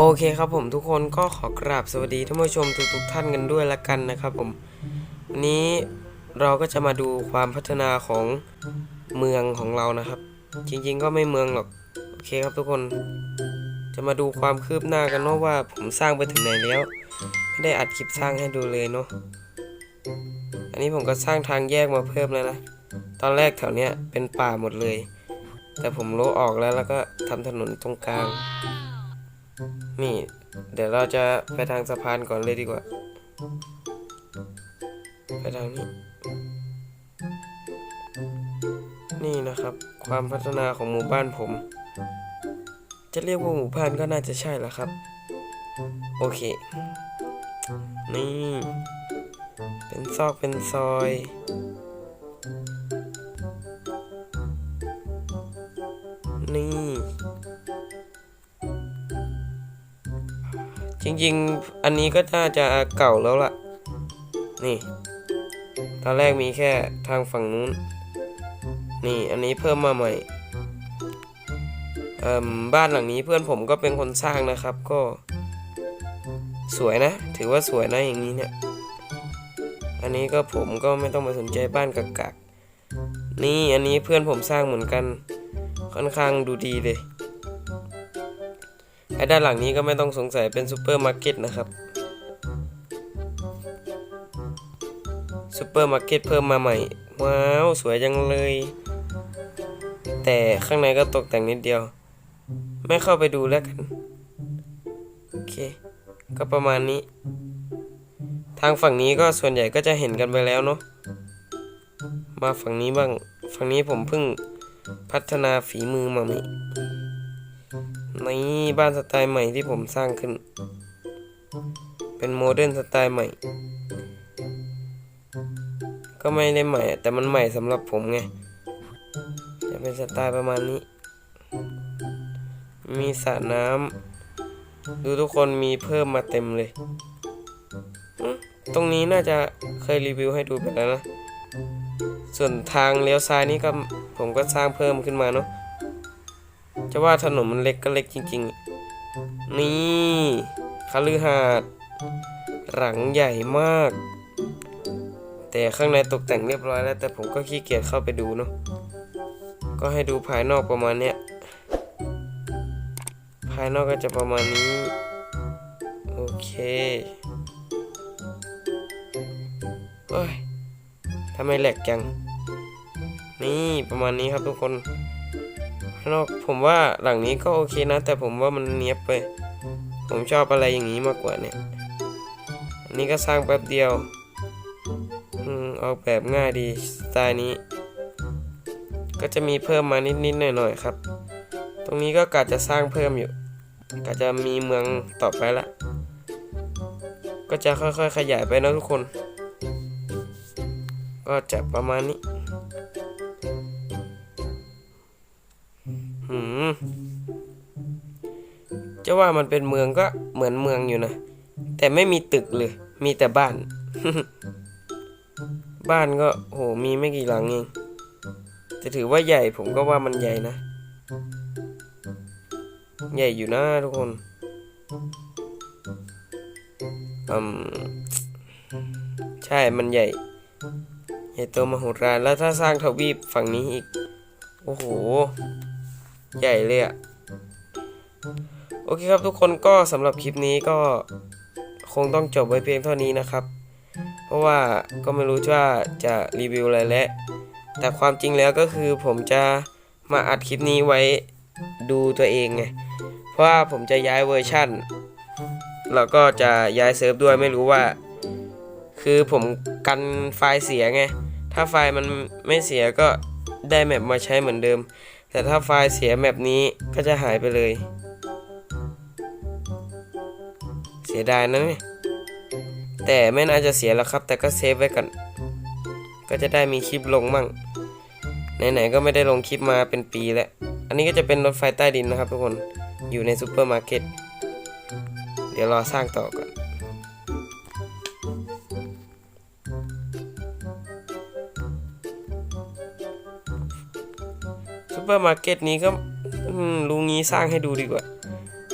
โอเคครับผมทุกคนก็ขอกราบสวัสดีท่านผู้ชมทุกๆท่านกันด้วยละกันนะครับผมวันนี้เราก็จะมาดูความพัฒนาของเมืองของเรานะครับ จริงๆก็ไม่เมืองหรอกโอเคครับทุกคนจะมาดูความคืบหน้ากันเนาะว่าผมสร้างไปถึงไหนแล้ว ไม่ได้อัดคลิปสร้างให้ดูเลยเนาะอันนี้ผมก็สร้างทางแยกมาเพิ่มแล้วนะ ตอนแรกแถวเนี้ยเป็นป่าหมดเลย แต่ผมโลออกแล้วแล้วก็ทำถนนตรงกลาง นี่ เดี๋ยวเราจะไปทางสะพานก่อนเลยดีกว่า ไปทางนี้ นี่นะครับ ความพัฒนาของหมู่บ้านผม จะเรียกว่าหมู่บ้านก็น่าจะใช่แล้วครับ โอเค นี่ เป็นซอกเป็นซอยนี่ จริงๆ อันนี้ก็น่าจะเก่าแล้วล่ะ นี่ ตอนแรกมีแค่ทางฝั่งนู้น นี่อันนี้เพิ่มมาใหม่เอ่มบ้านหลังนี้เพื่อนผมก็เป็นคนสร้างนะครับก็ สวยนะ ถือว่าสวยนะอย่างนี้เนี่ย อันนี้ก็ผมก็ไม่ต้องมาสนใจบ้านกักๆนี่อันนี้เพื่อนผมสร้างเหมือนกัน ค่อนข้างดูดีเลย ไอ้ด้านหลังนี้ก็ไม่ต้องสงสัยเป็นซูเปอร์มาร์เก็ตนะครับซูเปอร์มาร์เก็ตเพิ่มมาใหม่ ว้าว สวยจังเลย แต่ข้างในก็ตกแต่งนิดเดียว ไม่เข้าไปดูแล้วกัน โอเค ก็ประมาณนี้ ทางฝั่งนี้ก็ส่วนใหญ่ก็จะเห็นกันไปแล้วเนาะมาฝั่งนี้บ้าง ฝั่งนี้ผมเพิ่งพัฒนาฝีมือมาใหม่ นี่บ้านสไตล์ใหม่ที่ผมสร้างขึ้น เป็นโมเดิร์นสไตล์ใหม่ ก็ไม่ได้ใหม่ แต่มันใหม่สำหรับผมไง จะเป็นสไตล์ประมาณนี้ มีสระน้ำ ดูทุกคนมีเพิ่มมาเต็มเลย ตรงนี้น่าจะเคยรีวิวให้ดูไปแล้วนะ ส่วนทางเลี้ยวซ้ายนี่ก็ผมก็สร้างเพิ่มขึ้นมาเนาะ จะว่าถนนมันเล็กก็เล็กจริง ๆ นี่คฤหาสน์หลังใหญ่มาก แต่ข้างในตกแต่งเรียบร้อยแล้ว แต่ผมก็ขี้เกียจเข้าไปดูเนาะก็ให้ดูภายนอกประมาณเนี้ยภายนอกก็จะประมาณนี้ โอเคโอ้ยทำไมแหลกจัง นี่ประมาณนี้ครับทุกคน นอกผมว่าหลังนี้ก็โอเคนะ แต่ผมว่ามันเนี้ยบไป ผมชอบอะไรอย่างนี้มากกว่าเนี่ย อันนี้ก็สร้างแป๊บเดียวอืมออกแบบง่ายดีสไตล์นี้ ก็จะมีเพิ่มมานิดๆหน่อยๆครับ ตรงนี้ก็กะจะสร้างเพิ่มอยู่กะจะมีเมืองต่อไปละ ก็จะค่อยๆขยายไปนะทุกคน ก็จะประมาณนี้ จะว่ามันเป็นเมืองก็เหมือนเมืองอยู่นะ แต่ไม่มีตึกเลย มีแต่บ้าน บ้านก็โหมีไม่กี่หลังเองแต่ถือว่าใหญ่ผมก็ว่ามันใหญ่นะ ใหญ่อยู่นะทุกคนอืมใช่มันใหญ่ ใหญ่โตมโหฬารแล้วถ้าสร้างทวีปฝั่งนี้อีก โอ้โห ใหญ่เลยอะโอเคครับทุกคนก็สำหรับคลิปนี้ก็คงต้องจบไว้เพียงเท่านี้นะครับ เพราะว่าก็ไม่รู้ว่าจะรีวิวอะไรแล้วแต่ความจริงแล้วก็คือผมจะมาอัดคลิปนี้ไว้ดูตัวเองไง เพราะว่าผมจะย้ายเวอร์ชั่น แล้วก็จะย้ายเซิร์ฟด้วยไม่รู้ว่า คือผมกันไฟล์เสียไง ถ้าไฟล์มันไม่เสียก็ได้แมปมาใช้เหมือนเดิม แต่ถ้าไฟล์เสียแมปนี้ก็จะหายไปเลย เสียดายนะเนี่ยแต่ไม่น่าจะเสียแล้วครับ แต่ก็เซฟไว้ก่อน ก็จะได้มีคลิปลงมั่ง ไหนๆก็ไม่ได้ลงคลิปมาเป็นปีแล้ว อันนี้ก็จะเป็นรถไฟใต้ดินนะครับทุกคน อยู่ในซูเปอร์มาร์เก็ต เดี๋ยวรอสร้างต่อก่อน ซูเปอร์มาร์เก็ตนี้ก็ลุงนี้สร้างให้ดูดีกว่า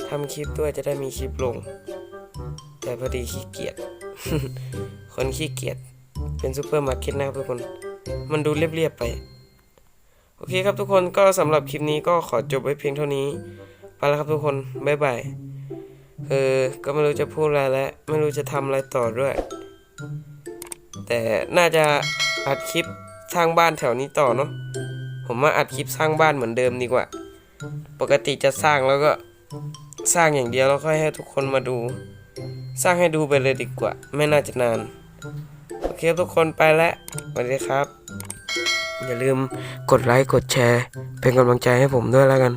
ทำคลิปด้วยจะได้มีคลิปลง แต่พอดีขี้เกียจคนขี้เกียจเป็นซูเปอร์มาร์เก็ตนะครับทุกคน มันดูเรียบๆไป โอเคครับทุกคนก็สำหรับคลิปนี้ก็ขอจบไว้เพียงเท่านี้ ไปแล้วครับทุกคน บ๊ายบายเออก็ไม่รู้จะพูดอะไรแล้ว ไม่รู้จะทำอะไรต่อด้วย แต่น่าจะอัดคลิปสร้างบ้านแถวนี้ต่อเนาะ ผมมาอัดคลิปสร้างบ้านเหมือนเดิมดีกว่า ปกติจะสร้างแล้วก็สร้างอย่างเดียวแล้วค่อยให้ทุกคนมาดู สร้างให้ดูไปเลยดีกว่า ไม่น่าจะนาน โอเคทุกคนไปแล้วสวัสดีครับ อย่าลืมกดไลค์กดแชร์ เป็นกำลังใจให้ผมด้วยแล้วกัน